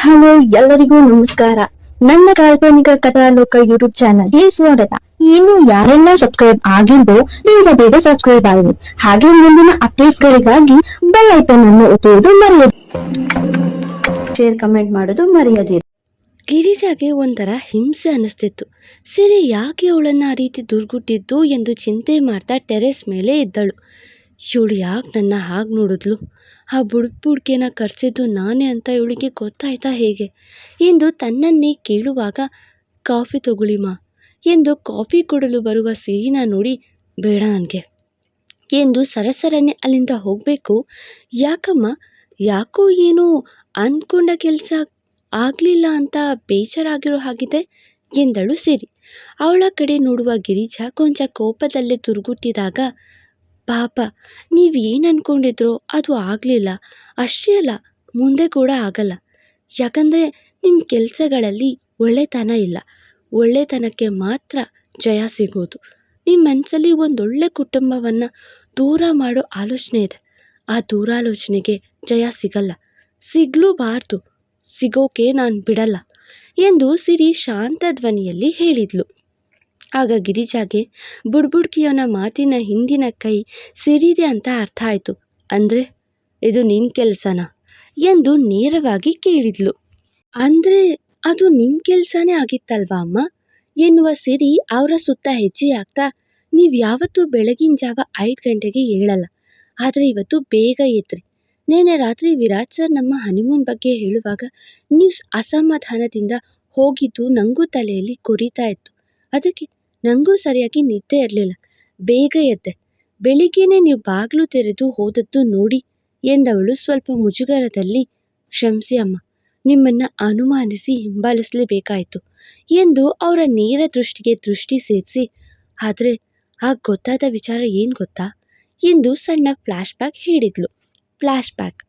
Hello, ಎಲ್ಲರಿಗೂ ನಮಸ್ಕಾರ. ನನ್ನ ಕಾಲ್ಪನಿಕ ಕಥಾಲೋಕ ಯೂಟ್ಯೂಬ್ ಚಾನಲ್ಗೆ ಸ್ವಾಗತ. ಇನ್ನು ಯಾರೆಲ್ಲ ಸಬ್ಸ್ಕ್ರೈಬ್ ಆಗಿದ್ದು ಬೇಗ ಬೇಗ ಸಬ್ಸ್ಕ್ರೈಬ್ ಆಗಿದೆ ಹಾಗೆ ಮುಂದಿನ ಅಪ್ಡೇಟ್ಸ್ ಗಳಿಗಾಗಿ ಬೆಲ್ ಐಕನ್ ಅನ್ನು ಒತ್ತುವುದು ಮರೆಯದು ಶೇರ್ ಕಮೆಂಟ್ ಮಾಡೋದು ಮರೆಯದಿರಿ. ಗಿರಿಜಾಗೆ ಒಂಥರ ಹಿಂಸೆ ಅನಿಸ್ತಿತ್ತು. ಸಿರಿ ಯಾಕೆ ಅವಳನ್ನು ಆ ರೀತಿ ದುರ್ಗುಟ್ಟಿದ್ದು ಎಂದು ಚಿಂತೆ ಮಾಡ್ತಾ ಟೆರೆಸ್ ಮೇಲೆ ಇದ್ದಳು. ಇವಳು ಯಾಕೆ ನನ್ನ ಹಾಗೆ ನೋಡಿದ್ಲು? ಆ ಬುಡ್ಕ್ ಬುಡ್ಕೆನ ಕರೆಸಿದ್ದು ನಾನೇ ಅಂತ ಇವಳಿಗೆ ಗೊತ್ತಾಯ್ತಾ ಹೇಗೆ? ಎಂದು ತನ್ನನ್ನೇ ಕೇಳುವಾಗ, ಕಾಫಿ ತಗೊಳ್ಳಿ ಎಂದು ಕಾಫಿ ಕೊಡಲು ಬರುವ ಸಿರಿನ ನೋಡಿ, ಬೇಡ ನನಗೆ ಎಂದು ಸರಸರನೆ ಅಲ್ಲಿಂದ ಹೋಗಬೇಕು. ಯಾಕಮ್ಮ? ಯಾಕೋ ಏನೋ ಅಂದ್ಕೊಂಡ ಕೆಲಸ ಆಗಲಿಲ್ಲ ಅಂತ ಬೇಜಾರಾಗಿರೋ ಹಾಗಿದೆ ಎಂದಳು ಸಿರಿ. ಅವಳ ಕಡೆ ನೋಡುವ ಗಿರಿಜಾ ಕೊಂಚ ಕೋಪದಲ್ಲೇ ತುರುಗುಟ್ಟಿದಾಗ ಪಾಪ, ನೀವು ಏನು ಅಂದ್ಕೊಂಡಿದ್ರೋ ಅದು ಆಗಲಿಲ್ಲ. ಅಷ್ಟೇ ಅಲ್ಲ, ಮುಂದೆ ಕೂಡ ಆಗಲ್ಲ. ಯಾಕಂದರೆ ನಿಮ್ಮ ಕೆಲಸಗಳಲ್ಲಿ ಒಳ್ಳೆತನ ಇಲ್ಲ. ಒಳ್ಳೆತನಕ್ಕೆ ಮಾತ್ರ ಜಯ ಸಿಗೋದು. ನಿಮ್ಮ ಮನಸ್ಸಲ್ಲಿ ಒಂದೊಳ್ಳೆ ಕುಟುಂಬವನ್ನು ದೂರ ಮಾಡೋ ಆಲೋಚನೆ ಇದೆ. ಆ ದೂರಾಲೋಚನೆಗೆ ಜಯ ಸಿಗಲ್ಲ. ಸಿಗಲೂಬಾರ್ದು ಸಿಗೋಕೆ ನಾನು ಬಿಡಲ್ಲ ಎಂದು ಸಿರಿ ಶಾಂತ ಧ್ವನಿಯಲ್ಲಿ ಹೇಳಿದ್ಲು. ಆಗ ಗಿರಿಜಾಗೆ ಬುಡ್ಬುಡ್ಕಿಯವನ ಮಾತಿನ ಹಿಂದಿನ ಕೈ ಸಿರಿದೆ ಅಂತ ಅರ್ಥ ಆಯಿತು. ಅಂದರೆ, ಇದು ನಿನ್ನ ಕೆಲಸನಾ? ಎಂದು ನೇರವಾಗಿ ಕೇಳಿದ್ಲು. ಅಂದರೆ, ಅದು ನಿಮ್ಮ ಕೆಲಸನೇ ಆಗಿತ್ತಲ್ವಾ ಅಮ್ಮ? ಎನ್ನುವ ಸಿರಿ ಅವರ ಸುತ್ತ ಹೆಜ್ಜೆ ಆಗ್ತಾ ನೀವು ಯಾವತ್ತೂ ಬೆಳಗಿನ ಜಾವ ಐದು ಗಂಟೆಗೆ ಏಳಲ್ಲ, ಆದರೆ ಇವತ್ತು ಬೇಗ ಎದ್ರಿ. ನೆನ್ನೆ ರಾತ್ರಿ ವಿರಾಟ್ ಸರ್ ನಮ್ಮ ಹನಿಮೂನ್ ಬಗ್ಗೆ ಹೇಳುವಾಗ ನೀವು ಅಸಮಾಧಾನದಿಂದ ಹೋಗಿದ್ದು ನನಗೂ ತಲೆಯಲ್ಲಿ ಕೊರಿತಾ ಇತ್ತು. ಅದಕ್ಕೆ ನನಗೂ ಸರಿಯಾಗಿ ನಿದ್ದೆ ಇರಲಿಲ್ಲ. ಬೇಗ ಎದ್ದೆ. ಬೆಳಿಗ್ಗೆಯೇ ನೀವು ಬಾಗಿಲು ತೆರೆದು ಹೋದದ್ದು ನೋಡಿ ಎಂದವಳು ಸ್ವಲ್ಪ ಮುಜುಗರದಲ್ಲಿ, ಕ್ಷಮಿಸಿ ಅಮ್ಮ, ನಿಮ್ಮನ್ನು ಅನುಮಾನಿಸಿ ಹಿಂಬಾಲಿಸಲೇಬೇಕಾಯಿತು ಎಂದು ಅವರ ನೇರ ದೃಷ್ಟಿಗೆ ದೃಷ್ಟಿ ಸೇರಿಸಿ, ಆದರೆ ಆ ಗೊತ್ತಾದ ವಿಚಾರ ಏನು ಗೊತ್ತಾ? ಎಂದು ಸಣ್ಣ ಫ್ಲ್ಯಾಶ್ ಬ್ಯಾಕ್ ಹೇಳಿದ್ಲು. ಫ್ಲ್ಯಾಶ್ ಬ್ಯಾಕ್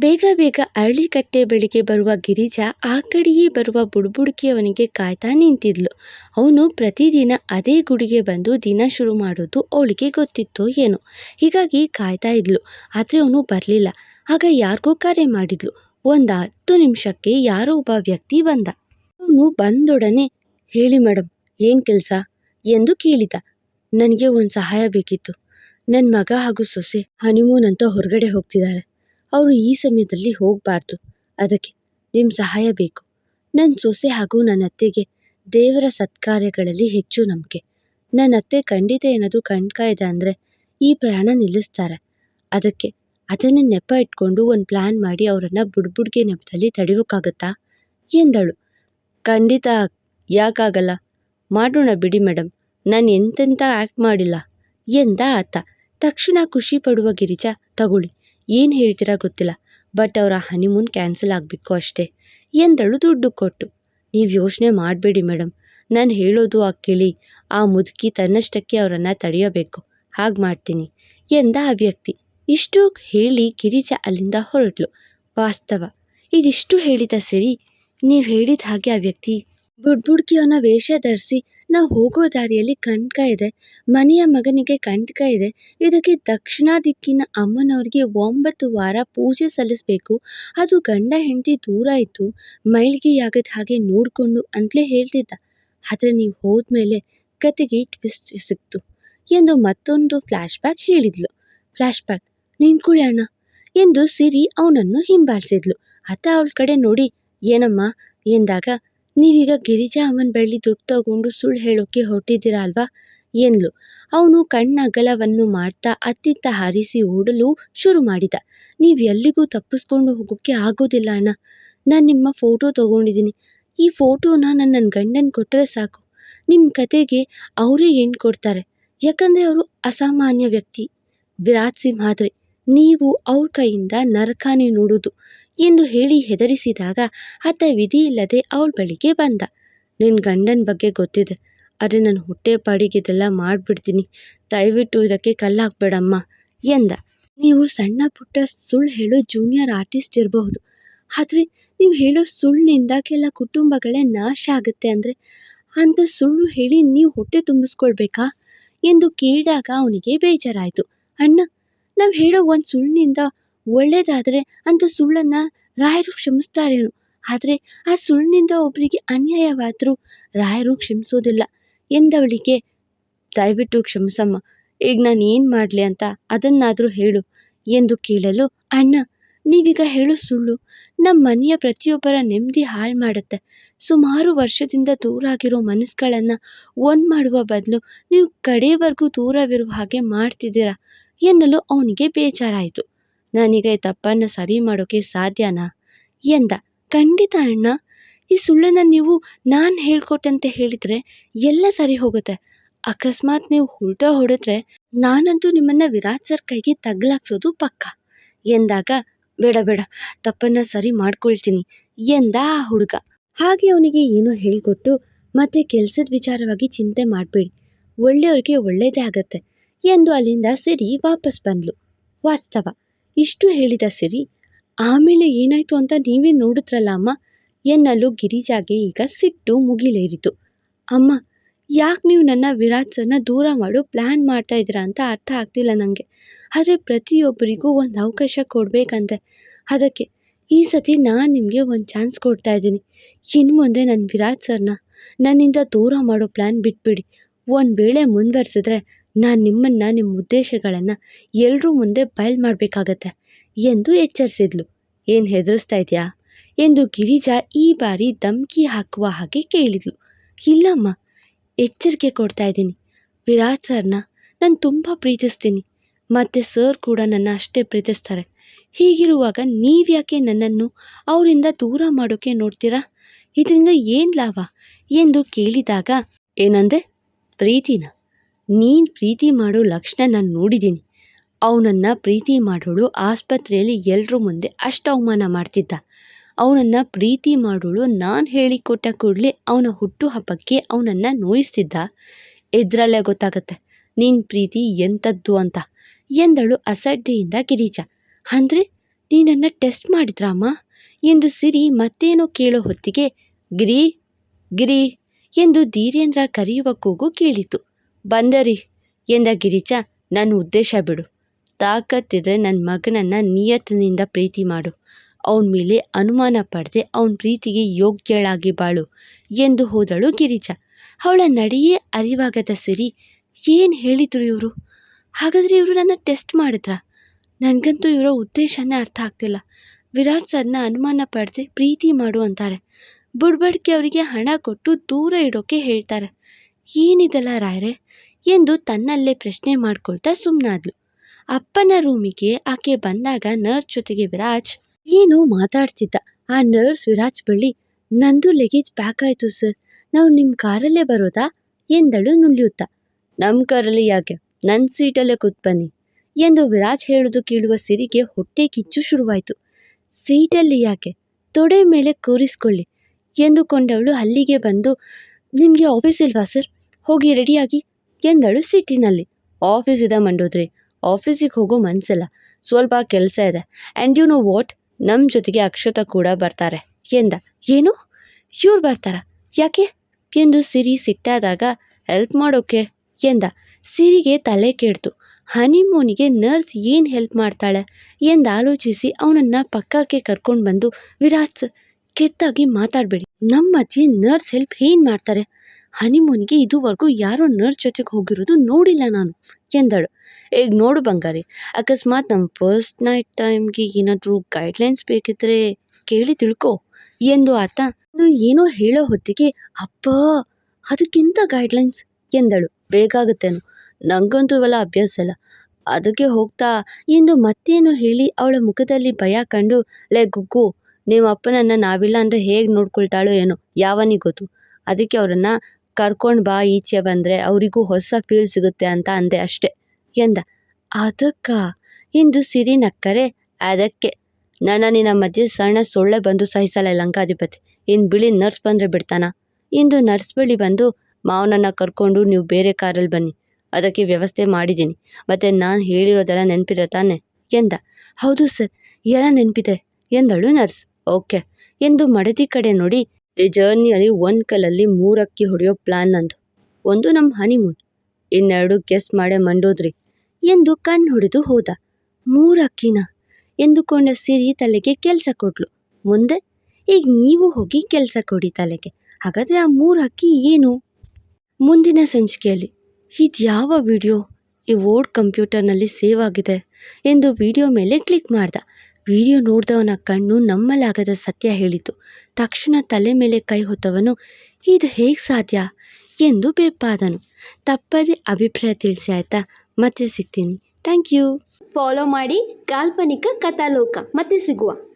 ಬೇಗ ಬೇಗ ಅರಳಿಕಟ್ಟೆ ಬಳಿಗೆ ಬರುವ ಗಿರಿಜಾ ಆ ಕಡೆಯೇ ಬರುವ ಬುಡ್ಬುಡ್ಕಿಯವನಿಗೆ ಕಾಯ್ತಾ ನಿಂತಿದ್ಲು. ಅವನು ಪ್ರತಿದಿನ ಅದೇ ಗುಡಿಗೆ ಬಂದು ದಿನ ಶುರು ಮಾಡೋದು ಅವಳಿಗೆ ಗೊತ್ತಿತ್ತೋ ಏನೋ. ಹೀಗಾಗಿ ಕಾಯ್ತಾ ಇದ್ಲು. ಆದರೆ ಅವನು ಬರಲಿಲ್ಲ. ಆಗ ಯಾರಿಗೋ ಕರೆ ಮಾಡಿದ್ಲು. ಒಂದು ಹತ್ತು ನಿಮಿಷಕ್ಕೆ ಯಾರೋ ಒಬ್ಬ ವ್ಯಕ್ತಿ ಬಂದ. ಅವನು ಬಂದೊಡನೆ, ಹೇಳಿ ಮೇಡಮ್ ಏನು ಕೆಲಸ? ಎಂದು ಕೇಳಿದ. ನನಗೆ ಒಂದು ಸಹಾಯ ಬೇಕಿತ್ತು. ನನ್ನ ಮಗ ಹಾಗೂ ಸೊಸೆ ಹನಿಮೂನ್ ಅಂತ ಹೊರಗಡೆ ಹೋಗ್ತಿದ್ದಾರೆ. ಅವರು ಈ ಸಮಯದಲ್ಲಿ ಹೋಗಬಾರ್ದು. ಅದಕ್ಕೆ ನಿಮ್ಮ ಸಹಾಯ ಬೇಕು. ನನ್ನ ಸೊಸೆ ಹಾಗೂ ನನ್ನ ಅತ್ತೆಗೆ ದೇವರ ಸತ್ಕಾರ್ಯಗಳಲ್ಲಿ ಹೆಚ್ಚು ನಂಬಿಕೆ. ನನ್ನ ಅತ್ತೆ ಖಂಡಿತ ಏನಾದರೂ ಕಣ್ಕಾಯಿದೆ ಅಂದರೆ ಈ ಪ್ರಾಣ ನಿಲ್ಲಿಸ್ತಾರೆ. ಅದಕ್ಕೆ ಅದನ್ನೇ ನೆಪ ಇಟ್ಕೊಂಡು ಒಂದು ಪ್ಲ್ಯಾನ್ ಮಾಡಿ ಅವರನ್ನು ಬುಡ್ಬುಡ್ಗೆ ನೆಪದಲ್ಲಿ ತಡೆಯೋಕ್ಕಾಗತ್ತಾ ಎಂದಳು. ಖಂಡಿತ ಯಾಕಾಗಲ್ಲ. ಮಾಡೋಣ ಬಿಡಿ ಮೇಡಮ್ ನಾನು ಎಂತೆಂಥ ಆ್ಯಕ್ಟ್ ಮಾಡಿಲ್ಲ ಎಂದ ಆತ. ತಕ್ಷಣ ಖುಷಿ ಪಡುವ ಗಿರಿಜಾ ತಗೊಳ್ಳಿ. ಏನು ಹೇಳ್ತೀರಾ ಗೊತ್ತಿಲ್ಲ. ಬಟ್ ಅವರ ಹನಿಮೂನ್ ಕ್ಯಾನ್ಸಲ್ ಆಗಬೇಕು ಅಷ್ಟೇ. ಎಂದಳು ದುಡ್ಡು ಕೊಟ್ಟು. ನೀವು ಯೋಚನೆ ಮಾಡಬೇಡಿ ಮೇಡಮ್ ನಾನು ಹೇಳೋದು ಆ ಕಿಳಿ, ಆ ಮುದುಕಿ ತನ್ನಷ್ಟಕ್ಕೆ ಅವರನ್ನು ತಡೆಯಬೇಕು. ಹಾಗೆ ಮಾಡ್ತೀನಿ. ಎಂದ ಆ ವ್ಯಕ್ತಿ. ಇಷ್ಟು ಹೇಳಿ ಗಿರಿಜ ಅಲ್ಲಿಂದ ಹೊರಟ್ಲು. ವಾಸ್ತವ. ಇದಿಷ್ಟು ಹೇಳಿದ ಸರಿ, ನೀವು ಹೇಳಿದ ಹಾಗೆ ಆ ವ್ಯಕ್ತಿ ಬುಡ್ಬುಡ್ಕಿಯವನ ವೇಷ ಧರಿಸಿ ನಾವು ಹೋಗೋ ದಾರಿಯಲ್ಲಿ ಕಂಟಕ ಇದೆ. ಮನೆಯ ಮಗನಿಗೆ ಕಂಟಕ ಇದೆ. ಇದಕ್ಕೆ ದಕ್ಷಿಣ ದಿಕ್ಕಿನ ಅಮ್ಮನವ್ರಿಗೆ ಒಂಬತ್ತು ವಾರ ಪೂಜೆ ಸಲ್ಲಿಸಬೇಕು. ಅದು ಗಂಡ ಹೆಂಡತಿ ದೂರ ಇತ್ತು. ಮೈಲ್ಗೆಯಾಗದ ಹಾಗೆ ನೋಡಿಕೊಂಡು ಅಂತಲೇ ಹೇಳ್ತಿದ್ದ. ಆದರೆ ನೀವು ಹೋದ್ಮೇಲೆ ಕತೆಗೆ ಟ್ವಿಸ್ಟ್ ಸಿಕ್ತು ಎಂದು ಮತ್ತೊಂದು ಫ್ಲ್ಯಾಶ್ ಬ್ಯಾಕ್ ಹೇಳಿದ್ಲು. ಫ್ಲ್ಯಾಶ್ ಬ್ಯಾಕ್ ನಿಂತ್ಕೊಳ್ಳಿ ಅಣ್ಣ ಎಂದು ಸಿರಿ ಅವನನ್ನು ಹಿಂಬಾಲಿಸಿದ್ಲು. ಅತ್ತ ಅವಳ ಕಡೆ ನೋಡಿ, ಏನಮ್ಮ? ಎಂದಾಗ ನೀವೀಗ ಗಿರಿಜಾ ಅಮ್ಮನ ಬಳಿ ದುಡ್ಡು ತಗೊಂಡು ಸುಳ್ಳು ಹೇಳೋಕ್ಕೆ ಹೊರಟಿದ್ದೀರಾ ಅಲ್ವಾ ಎಂದ್ಲು. ಅವನು ಕಣ್ಣಗಲವನ್ನು ಮಾಡ್ತಾ ಅತ್ತಿತ್ತ ಹಾರಿಸಿ ಓಡಲು ಶುರು ಮಾಡಿದ. ನೀವು ಎಲ್ಲಿಗೂ ತಪ್ಪಿಸ್ಕೊಂಡು ಹೋಗೋಕ್ಕೆ ಆಗೋದಿಲ್ಲ ಅಣ್ಣ. ನಾನು ನಿಮ್ಮ ಫೋಟೋ ತಗೊಂಡಿದ್ದೀನಿ. ಈ ಫೋಟೋನ ನಾನು ನನ್ನ ಗಂಡನ ಕೊಟ್ಟರೆ ಸಾಕು. ನಿಮ್ಮ ಕತೆಗೆ ಅವರೇ ಏನು ಕೊಡ್ತಾರೆ? ಯಾಕಂದರೆ ಅವರು ಅಸಾಮಾನ್ಯ ವ್ಯಕ್ತಿ. ವಿರಾಟ್ ಸಿಂಹಾದ್ರಿ ನೀವು ಅವ್ರ ಕೈಯಿಂದ ನರಕಾನೆ ನೋಡೋದು. ಎಂದು ಹೇಳಿ ಹೆದರಿಸಿದಾಗ ಆತ ವಿಧಿಯಿಲ್ಲದೆ ಅವಳ ಬಳಿಗೆ ಬಂದ. ನಿನ್ನ ಗಂಡನ ಬಗ್ಗೆ ಗೊತ್ತಿದೆ. ಆದರೆ ನನ್ನ ಹೊಟ್ಟೆ ಪಾಡಿಗೆದೆಲ್ಲ ಮಾಡಿಬಿಡ್ತೀನಿ. ದಯವಿಟ್ಟು ಇದಕ್ಕೆ ಕಲ್ಲು ಹಾಕ್ಬೇಡಮ್ಮ ಎಂದ. ನೀವು ಸಣ್ಣ ಪುಟ್ಟ ಸುಳ್ಳು ಹೇಳೋ ಜೂನಿಯರ್ ಆರ್ಟಿಸ್ಟ್ ಇರಬಹುದು. ಆದರೆ ನೀವು ಹೇಳೋ ಸುಳ್ಳಿನಿಂದ ಕೆಲ ಕುಟುಂಬಗಳೇ ನಾಶ ಆಗುತ್ತೆ ಅಂದರೆ ಅಂಥ ಸುಳ್ಳು ಹೇಳಿ ನೀವು ಹೊಟ್ಟೆ ತುಂಬಿಸ್ಕೊಳ್ಬೇಕಾ ಎಂದು ಕೇಳಿದಾಗ ಅವನಿಗೆ ಬೇಜಾರಾಯಿತು. ಅಣ್ಣ, ನಾವು ಹೇಳೋ ಒಂದು ಸುಳ್ಳಿನಿಂದ ಒಳ್ಳೇದಾದರೆ ಅಂತ ಸುಳ್ಳನ್ನು ರಾಯರು ಕ್ಷಮಿಸ್ತಾರೇನೋ ಆದರೆ ಆ ಸುಳ್ಳಿನಿಂದ ಒಬ್ಬರಿಗೆ ಅನ್ಯಾಯವಾದರೂ ರಾಯರು ಕ್ಷಮಿಸೋದಿಲ್ಲ. ಎಂದವಳಿಗೆ ದಯವಿಟ್ಟು ಕ್ಷಮಿಸಮ್ಮ. ಈಗ ನಾನು ಏನು ಮಾಡಲಿ ಅಂತ ಅದನ್ನಾದರೂ ಹೇಳು ಎಂದು ಕೇಳಲು, ಅಣ್ಣ, ನೀವೀಗ ಹೇಳು ಸುಳ್ಳು ನಮ್ಮ ಮನೆಯ ಪ್ರತಿಯೊಬ್ಬರ ನೆಮ್ಮದಿ ಹಾಳು ಮಾಡುತ್ತೆ. ಸುಮಾರು ವರ್ಷದಿಂದ ದೂರ ಆಗಿರೋ ಮನಸ್ಸುಗಳನ್ನು ಒಂದು ಮಾಡುವ ಬದಲು ನೀವು ಕಡೆಯವರೆಗೂ ದೂರವಿರುವ ಹಾಗೆ ಮಾಡ್ತಿದ್ದೀರಾ ಎನ್ನಲು ಅವನಿಗೆ ಬೇಜಾರಾಯಿತು. ನಾನೀಗ ತಪ್ಪನ್ನು ಸರಿ ಮಾಡೋಕ್ಕೆ ಸಾಧ್ಯನಾ? ಎಂದ. ಖಂಡಿತ ಅಣ್ಣ. ಈ ಸುಳ್ಳನ್ನು ನೀವು ನಾನು ಹೇಳ್ಕೊಟ್ಟಂತೆ ಹೇಳಿದರೆ ಎಲ್ಲ ಸರಿ ಹೋಗುತ್ತೆ. ಅಕಸ್ಮಾತ್ ನೀವು ಉಲ್ಟಾ ಹೊಡೆದ್ರೆ ನಾನಂತೂ ನಿಮ್ಮನ್ನು ವಿರಾಟ್ ಸರ್ ಕೈಗೆ ತಗ್ಲಾಕ್ಸೋದು ಪಕ್ಕ. ಎಂದಾಗ, ಬೇಡ ಬೇಡ, ತಪ್ಪನ್ನು ಸರಿ ಮಾಡ್ಕೊಳ್ತೀನಿ ಎಂದ ಆ ಹುಡುಗ. ಹಾಗೆ ಅವನಿಗೆ ಏನೋ ಹೇಳಿಕೊಟ್ಟು ಮತ್ತೆ ಕೆಲಸದ ವಿಚಾರವಾಗಿ ಚಿಂತೆ ಮಾಡಬೇಡಿ. ಒಳ್ಳೆಯವ್ರಿಗೆ ಒಳ್ಳೆಯದೇ ಆಗತ್ತೆ ಎಂದು ಅಲ್ಲಿಂದ ಸಿರಿ ವಾಪಸ್ ಬಂದ್ಲು. ವಾಸ್ತವ. ಇಷ್ಟು ಹೇಳಿದ ಸಿರಿ, ಆಮೇಲೆ ಏನಾಯ್ತು ಅಂತ ನೀವೇ ನೋಡಿದ್ರಲ್ಲ ಅಮ್ಮ? ಎನ್ನಲು ಗಿರಿಜಾಗೆ ಈಗ ಸಿಟ್ಟು ಮುಗಿಲೇರಿತು. ಅಮ್ಮ, ಯಾಕೆ ನೀವು ನನ್ನ ವಿರಾಟ್ ಸರ್ನ ದೂರ ಮಾಡೋ ಪ್ಲ್ಯಾನ್ ಮಾಡ್ತಾ ಇದ್ದೀರಾ ಅಂತ ಅರ್ಥ ಆಗ್ತಿಲ್ಲ ನನಗೆ ಆದರೆ ಪ್ರತಿಯೊಬ್ಬರಿಗೂ ಒಂದು ಅವಕಾಶ ಕೊಡಬೇಕಂತೆ. ಅದಕ್ಕೆ ಈ ಸತಿ ನಾನು ನಿಮಗೆ ಒಂದು ಚಾನ್ಸ್ ಕೊಡ್ತಾ ಇದ್ದೀನಿ. ಇನ್ನು ಮುಂದೆ ನನ್ನ ವಿರಾಟ್ ಸರ್ನ ನನ್ನಿಂದ ದೂರ ಮಾಡೋ ಪ್ಲ್ಯಾನ್ ಬಿಟ್ಬಿಡಿ. ಒಂದು ವೇಳೆ ಮುಂದುವರ್ಸಿದ್ರೆ ನಾನು ನಿಮ್ಮನ್ನು ನಿಮ್ಮ ಉದ್ದೇಶಗಳನ್ನು ಎಲ್ಲರೂ ಮುಂದೆ ಬಯಲು ಮಾಡಬೇಕಾಗತ್ತೆ ಎಂದು ಎಚ್ಚರಿಸಿದ್ಲು. ಏನು ಹೆದರಿಸ್ತಾ ಇದೆಯಾ? ಎಂದು ಗಿರಿಜಾ ಈ ಬಾರಿ ಧಮ್ಕಿ ಹಾಕುವ ಹಾಗೆ ಕೇಳಿದ್ಲು. ಇಲ್ಲಮ್ಮ, ಎಚ್ಚರಿಕೆ ಕೊಡ್ತಾ ಇದ್ದೀನಿ. ವಿರಾಜ್ ಸರ್ನ ನಾನು ತುಂಬ ಪ್ರೀತಿಸ್ತೀನಿ. ಮತ್ತು ಸರ್ ಕೂಡ ನನ್ನ ಅಷ್ಟೇ ಪ್ರೀತಿಸ್ತಾರೆ. ಹೀಗಿರುವಾಗ ನೀವ್ಯಾಕೆ ನನ್ನನ್ನು ಅವರಿಂದ ದೂರ ಮಾಡೋಕ್ಕೆ ನೋಡ್ತೀರಾ? ಇದರಿಂದ ಏನು ಲಾಭ? ಎಂದು ಕೇಳಿದಾಗ, ಏನಂದೆ? ಪ್ರೀತಿನ? ನೀನು ಪ್ರೀತಿ ಮಾಡೋ ಲಕ್ಷಣ ನಾನು ನೋಡಿದ್ದೀನಿ ಅವನನ್ನು ಪ್ರೀತಿ ಮಾಡೋಳು ಆಸ್ಪತ್ರೆಯಲ್ಲಿ ಎಲ್ಲರ ಮುಂದೆ ಅಷ್ಟು ಅವಮಾನ ಮಾಡ್ತಿದ್ದ. ಅವನನ್ನು ಪ್ರೀತಿ ಮಾಡೋಳು ನಾನು ಹೇಳಿಕೊಟ್ಟ ಕೂಡಲೇ ಅವನ ಹುಟ್ಟುಹಬ್ಬಕ್ಕೆ ಅವನನ್ನು ನೋಯಿಸ್ತಿದ್ದ. ಇದರಲ್ಲೇ ಗೊತ್ತಾಗತ್ತೆ ನಿನ್ನ ಪ್ರೀತಿ ಎಂಥದ್ದು ಅಂತ. ಎಂದಳು ಅಸಡ್ಡೆಯಿಂದ ಗಿರಿಜಾ. ಅಂದರೆ ನೀನನ್ನು ಟೆಸ್ಟ್ ಮಾಡಿದ್ರಾಮ ಎಂದು ಸಿರಿ ಮತ್ತೇನೋ ಕೇಳೋ ಹೊತ್ತಿಗೆ, ಗಿರಿ ಗಿರಿ ಎಂದು ಧೀರೇಂದ್ರ ಕರೆಯುವ ಕೂಗು ಕೇಳಿತು. ಬಂದರಿ ಎಂದ ಗಿರಿಜಾ, ನನ್ನ ಉದ್ದೇಶ ಬಿಡು. ತಾಕತ್ತಿದ್ರೆ ನನ್ನ ಮಗನನ್ನು ನಿಯತ್ತಿನಿಂದ ಪ್ರೀತಿ ಮಾಡು. ಅವನ ಮೇಲೆ ಅನುಮಾನ ಪಡದೆ ಅವನ ಪ್ರೀತಿಗೆ ಯೋಗ್ಯಳಾಗಿ ಬಾಳು ಎಂದು ಹೋದಳು ಗಿರಿಜಾ. ಅವಳ ನಡೆಯೇ ಅರಿವಾಗದ ಸರಿ, ಏನು ಹೇಳಿದ್ರು ಇವರು? ಹಾಗಾದರೆ ಇವರು ನನ್ನ ಟೆಸ್ಟ್ ಮಾಡಿದ್ರಾ? ನನಗಂತೂ ಇವರ ಉದ್ದೇಶನೇ ಅರ್ಥ ಆಗ್ತಿಲ್ಲ. ವಿರಾಟ್ ಸರ್ನ ಅನುಮಾನ ಪಡದೆ, ಪ್ರೀತಿ ಮಾಡು ಅಂತಾರೆ. ಬುಡ್ಬಡ್ಕೆ ಅವರಿಗೆ ಹಣ ಕೊಟ್ಟು ದೂರ ಇಡೋಕೆ ಹೇಳ್ತಾರೆ. ಏನಿದೆಲ್ಲ ರಾಯರೇ? ಎಂದು ತನ್ನಲ್ಲೇ ಪ್ರಶ್ನೆ ಮಾಡ್ಕೊಳ್ತಾ ಸುಮ್ಮನಾದ್ಲು ಅಪ್ಪನ ರೂಮಿಗೆ ಆಕೆ ಬಂದಾಗ ನರ್ಸ್ ಜೊತೆಗೆ ವಿರಾಜ್, ಏನು ಮಾತಾಡ್ತಿದ್ದ? ಆ ನರ್ಸ್ ವಿರಾಜ್ ಬಳಿ ನಂದು ಲಗೇಜ್ ಪ್ಯಾಕ್ ಆಯಿತು ಸರ್. ನಾವು ನಿಮ್ಮ ಕಾರಲ್ಲೇ ಬರೋದಾ? ಎಂದಳು ನುಲಿಯುತ್ತಾ ನಮ್ಮ ಕಾರಲ್ಲಿ ಯಾಕೆ? ನನ್ನ ಸೀಟಲ್ಲೇ ಕೂತ್ ಬನ್ನಿ ಎಂದು ವಿರಾಜ್ ಹೇಳುವುದು ಕೇಳುವ ಸಿರಿಗೆ ಹೊಟ್ಟೆ ಕಿಚ್ಚು ಶುರುವಾಯಿತು. ಸೀಟಲ್ಲಿ ಯಾಕೆ? ತೊಡೆ ಮೇಲೆ ಕೂರಿಸ್ಕೊಳ್ಳಿ ಎಂದುಕೊಂಡವಳು ಅಲ್ಲಿಗೆ ಬಂದು, ನಿಮಗೆ ಆಫೀಸ್ ಇಲ್ವಾ ಸರ್? ಹೋಗಿ ರೆಡಿಯಾಗಿ ಎಂದಳು ಸಿಟಿನಲ್ಲಿ. ಆಫೀಸ್ ಇದೆ ಮಂಡೋದ್ರಿ, ಆಫೀಸಿಗೆ ಹೋಗೋ ಮನಸ್ಸಿಲ್ಲ ಸ್ವಲ್ಪ ಕೆಲಸ ಇದೆ. ಆ್ಯಂಡ್ ಯು ನೋ ವಾಟ್ ನಮ್ಮ ಜೊತೆಗೆ ಅಕ್ಷತ ಕೂಡ ಬರ್ತಾರೆ ಎಂದ. ಏನು? ಇವ್ರು ಬರ್ತಾರ? ಯಾಕೆ? ಎಂದು ಸಿರಿ ಸಿಟ್ಟಾದಾಗ ಹೆಲ್ಪ್ ಮಾಡೋಕೆ? ಎಂದ. ಸಿರಿಗೆ ತಲೆ ಕೆಡ್ತು. ಹನಿಮೂನಿಗೆ ನರ್ಸ್ ಏನು ಹೆಲ್ಪ್ ಮಾಡ್ತಾಳೆ? ಎಂದು ಆಲೋಚಿಸಿ, ಅವನನ್ನು ಪಕ್ಕಕ್ಕೆ ಕರ್ಕೊಂಡು ಬಂದು ವಿರಾಜ್ ಕೆತ್ತಾಗಿ ಮಾತಾಡಬೇಡಿ. ನಮ್ಮ ಅಜ್ಜಿ ನರ್ಸ್ ಹೆಲ್ಪ್ ಏನು ಮಾಡ್ತಾರೆ? ಹನಿಮೂನಿಗೆ ಇದುವರೆಗೂ ಯಾರೋ ನರ್ಸ್ ಜೊತೆಗೆ ಹೋಗಿರೋದು ನೋಡಿಲ್ಲ ನಾನು, ಎಂದಳು. ಈಗ ನೋಡು ಬಂಗಾರಿ, ಅಕಸ್ಮಾತ್ ನಮ್ಮ ಫಸ್ಟ್ ನೈಟ್ ಟೈಮ್ಗೆ ಏನಾದರೂ ಗೈಡ್ಲೈನ್ಸ್ ಬೇಕಿದ್ರೆ ಕೇಳಿ ತಿಳ್ಕೊ, ಎಂದು ಆತ ಏನೋ ಹೇಳೋ ಹೊತ್ತಿಗೆ, ಅಪ್ಪ, ಅದಕ್ಕಿಂತ ಗೈಡ್ಲೈನ್ಸ್, ಎಂದಳು. ಬೇಕಾಗುತ್ತೇನೋ, ನಂಗಂತೂ ಇವೆಲ್ಲ ಅಭ್ಯಾಸ ಇಲ್ಲ. ಅದಕ್ಕೆ ಹೋಗ್ತಾ, ಎಂದು ಮತ್ತೇನೋ ಹೇಳಿ ಅವಳ ಮುಖದಲ್ಲಿ ಭಯ ಕಂಡು, ಲೇ ಗುಗ್ಗು ನಿಮ್ಮ ಅಪ್ಪನನ್ನು ನಾವಿಲ್ಲ ಅಂದರೆ ಹೇಗೆ ನೋಡ್ಕೊಳ್ತಾಳೋ ಏನೋ, ಯಾವನಿಗೆ ಗೊತ್ತು? ಅದಕ್ಕೆ ಅವರನ್ನು ಕರ್ಕೊಂಡು ಬಾ ಈಚೆ ಬಂದರೆ ಅವರಿಗೂ ಹೊಸ ಫೀಲ್ ಸಿಗುತ್ತೆ ಅಂತ ಅಂದೆ ಅಷ್ಟೆ. ಎಂದ, ಅದಕ್ಕಾ? ಇಂದು ಸಿರಿ ನಕ್ಕರೆ, ಅದಕ್ಕೆ. ನನ್ನ ನಿನ್ನ ಮಧ್ಯೆ ಸಣ್ಣ ಸೊಳ್ಳೆ ಬಂದು ಸಹಿಸಲ್ಲ ಲಂಕಾಧಿಪತಿ. ಇನ್ನು ಬಿಳಿ ನರ್ಸ್ ಬಂದರೆ ಬಿಡ್ತಾನ? ಇಂದು ನರ್ಸ್ ಬಳಿ ಬಂದು ಮಾವನನ್ನು ಕರ್ಕೊಂಡು ನೀವು ಬೇರೆ ಕಾರಲ್ಲಿ ಬನ್ನಿ. ಅದಕ್ಕೆ ವ್ಯವಸ್ಥೆ ಮಾಡಿದ್ದೀನಿ. ಮತ್ತು ನಾನು ಹೇಳಿರೋದೆಲ್ಲ ನೆನಪಿದೆ ತಾನೆ? ಎಂದ, ಹೌದು ಸರ್, ಎಲ್ಲ ನೆನಪಿದೆ. ಎಂದಳು ನರ್ಸ್. ಓಕೆ. ಎಂದು ಮಡದಿ ಕಡೆ ನೋಡಿ ಈ ಜರ್ನಿಯಲ್ಲಿ ಒಂದು ಕಲ್ಲಲ್ಲಿ ಮೂರಕ್ಕಿ ಹೊಡೆಯೋ ಪ್ಲಾನ್ ನಂದು. ಒಂದು ನಮ್ಮ ಹನಿಮೂನ್. ಇನ್ನೆರಡು ಗೆಸ್ ಮಾಡೇ ಮಂಡೋದ್ರಿ ಎಂದು ಕಣ್ಣು ಹೊಡೆದು ಹೋದ. ಮೂರಕ್ಕಿನ ಎಂದುಕೊಂಡ ಸಿರಿ ತಲೆಗೆ ಕೆಲಸ ಕೊಟ್ಲು. ಮುಂದೆ, ಈಗ ನೀವು ಹೋಗಿ ಕೆಲಸ ಕೊಡಿ ತಲೆಗೆ. ಹಾಗಾದರೆ ಆ ಮೂರು ಅಕ್ಕಿ ಏನು? ಮುಂದಿನ ಸಂಚಿಕೆಯಲ್ಲಿ ಇದು ಯಾವ ವಿಡಿಯೋ ಈ ವರ್ಡ್ ಕಂಪ್ಯೂಟರ್ನಲ್ಲಿ ಸೇವ್ ಆಗಿದೆ ಎಂದು ವಿಡಿಯೋ ಮೇಲೆ ಕ್ಲಿಕ್ ಮಾಡ್ದ. ವಿಡಿಯೋ ನೋಡಿದವನ ಕಣ್ಣು ನಮ್ಮಲಾಗದ ಸತ್ಯ ಹೇಳಿತು. ತಕ್ಷಣ ತಲೆ ಮೇಲೆ ಕೈ ಹೊತ್ತವನು, ಇದು ಹೇಗೆ ಸಾಧ್ಯ? ಎಂದು ಬೆಪ್ಪಾದನು ತಪ್ಪದೆ ಅಭಿಪ್ರಾಯ ತಿಳಿಸಿ ಆಯಿತಾ? ಮತ್ತೆ ಸಿಗ್ತೀನಿ. Thank you. ಫಾಲೋ ಮಾಡಿ ಕಾಲ್ಪನಿಕ ಕಥಾಲೋಕ. ಮತ್ತೆ ಸಿಗುವ.